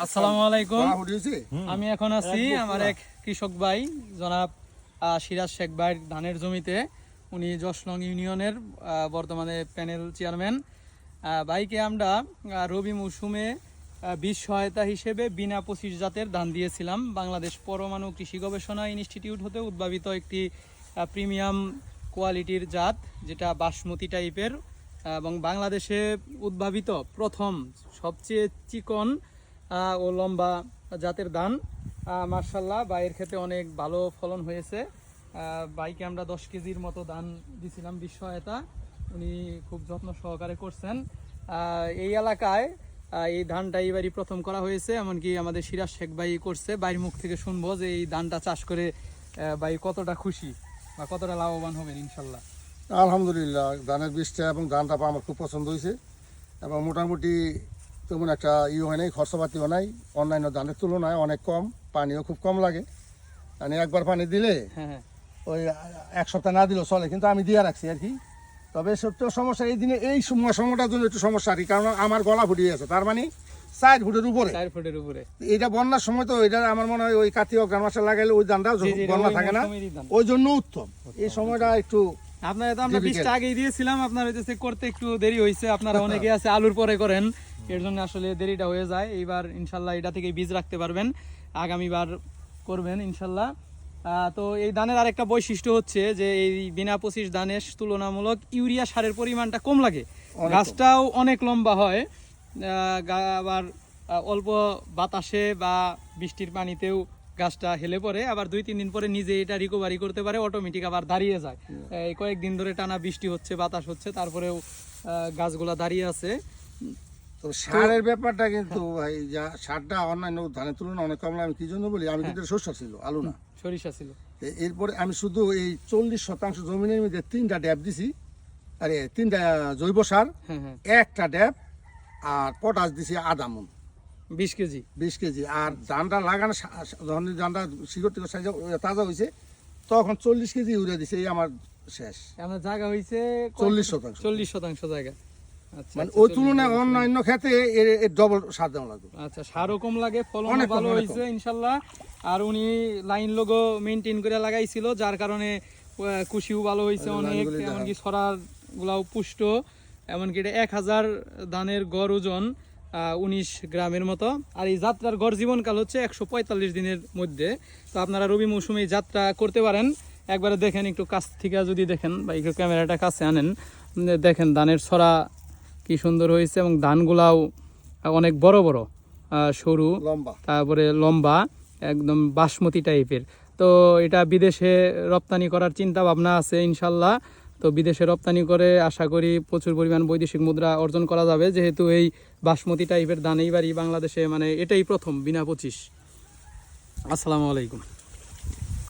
আসসালামু আলাইকুম। আমি এখন আছি আমার এক কৃষক ভাই জনাব সিরাজ শেখ ভাইয়ের ধানের জমিতে। উনি জশলং ইউনিয়নের আহ, বর্তমানে প্যানেল চেয়ারম্যান। আহ, ভাইকে আমরা রবি মৌসুমে বীজ সহায়তা হিসেবে বিনা পঁচিশ জাতের ধান দিয়েছিলাম। বাংলাদেশ পরমাণু কৃষি গবেষণা ইনস্টিটিউট হতে উদ্ভাবিত একটি আহ, প্রিমিয়াম কোয়ালিটির জাত যেটা বাসমতি টাইপের। এবং বাংলাদেশে উদ্ভাবিত প্রথম সবচেয়ে চিকন ও লম্বা জাতের ধান। মার্শাল্লাহ বাইয়ের ক্ষেত্রে অনেক ভালো ফলন হয়েছে। বাইকে আমরা দশ কেজির মতো ধান দিছিলাম বিশ সহায়তা। উনি খুব যত্ন সহকারে করছেন। এই এলাকায় এই ধানটা এইবারই প্রথম করা হয়েছে। এমনকি আমাদের সিরাজ শেখ ভাই করছে। বাইর মুখ থেকে শুনব যে এই ধানটা চাষ করে ভাই কতটা খুশি বা কতটা লাভবান হবেন ইনশাল্লাহ আলহামদুলিল্লাহ, ধানের বীজটা এবং ধানটা আমার খুব পছন্দ হয়েছে। এবং মোটামুটি তেমন একটা ইয়ে হয় নাই খরচাপাতিও নাই অন্যান্য ধানের তুলনায় অনেক কম পানিও খুব কম লাগে। মানে একবার পানি দিলে হ্যাঁ হ্যাঁ। ওই এক সপ্তাহ না দিলেও চলে কিন্তু আমি দিয়ে রাখছি আর কি। তবে সত্য সমস্যা এই দিনে এই সময় সময়টার জন্য একটু সমস্যা আর কি কারণ আমার গলা ফুটিয়ে আছে তার মানে চার ফুটের উপরে। চার ফুটের উপরে। এটা বন্যার সময় তো এটা আমার মনে হয় ওই কার্তিক অগ্রাণ মাসে লাগাইলে ওই ধানটা বন্যা থাকে না। ওই জন্য উত্তম। এই সময়টা একটু আপনার তো আমরা. বীজটা আগেই দিয়েছিলাম আপনার হইতেছে করতে একটু দেরি হয়েছে আপনারা অনেকে আছে আলুর পরে করেন। এর জন্য আসলে দেরিটা হয়ে যায়। এইবার ইনশাল্লাহ এটা থেকে বীজ রাখতে পারবেন। আগামীবার করবেন ইনশাল্লাহ। তো এই ধানের আরেকটা বৈশিষ্ট্য হচ্ছে যে এই বিনা পঁচিশ ধানের তুলনামূলক ইউরিয়া সারের পরিমাণটা কম লাগে। গাছটাও অনেক লম্বা হয়। আবার অল্প বাতাসে বা বৃষ্টির পানিতেও গাছটা হেলে পড়ে। আবার দুই তিন দিন পরে নিজে এটা রিকভারি করতে পারে অটোমেটিক আবার দাঁড়িয়ে যায়। এই কয়েকদিন ধরে টানা বৃষ্টি হচ্ছে বাতাস হচ্ছে তারপরেও গাছগুলা দাঁড়িয়ে আছে। তো সারের ব্যাপারটা কিন্তু ভাই যা সারটা অন্যান্য ধানের তুলনায় অনেক কম আমি কি জন্য বলি? আমি কিন্তু শস্য ছিল আলু না। সরিষা ছিল। এরপরে আমি শুধু এই চল্লিশ শতাংশ জমিনের মধ্যে তিনটা ড্যাব দিছি। আরে তিনটা জৈব সার হ্যাঁ হ্যাঁ। একটা ড্যাব আর পটাশ দিছি আধা মন বিশ কেজি। বিশ কেজি আর ধানটা লাগানো যখন ধানটা শিকড় টিকড় সাইজে তাজা হয়েছে তখন চল্লিশ কেজি ইউরিয়া দিছে এই আমার শেষ। আমার জায়গা হয়েছে চল্লিশ শতাংশ। চল্লিশ শতাংশ জায়গা। মানে আচ্ছা, ওই তুলনায়। অন্যান্য ক্ষেত্রে এর ডবল সার দেওয়া লাগবে আচ্ছা সারও কম লাগে ফলন ভালো হয়েছে ইনশাল্লাহ। আর উনি লাইন লোগো মেনটেন করে লাগাইছিল যার কারণে কুশিও ভালো হয়েছে অনেক এমনকি সরার গুলাও পুষ্ট। এমনকি এটা এক হাজার ধানের গড় ওজন উনিশ গ্রামের মতো। আর এই যাত্রার গড় জীবনকাল হচ্ছে একশো পঁয়তাল্লিশ দিনের মধ্যে। তো আপনারা রবি মৌসুমে যাত্রা করতে পারেন। একবারে দেখেন একটু কাছ থেকে যদি দেখেন বা একটু ক্যামেরাটা কাছে আনেন দেখেন ধানের ছড়া কি সুন্দর হয়েছে এবং ধানগুলাও অনেক বড় বড় সরু লম্বা। তারপরে লম্বা একদম বাসমতি টাইপের। তো এটা বিদেশে রপ্তানি করার চিন্তা ভাবনা আছে ইনশাল্লাহ। তো বিদেশে রপ্তানি করে আশা করি প্রচুর পরিমাণ বৈদেশিক মুদ্রা অর্জন করা যাবে। যেহেতু এই বাসমতি টাইপের ধান এইবারই বাংলাদেশে মানে এটাই প্রথম বিনা পঁচিশ। আসসালামু আলাইকুম।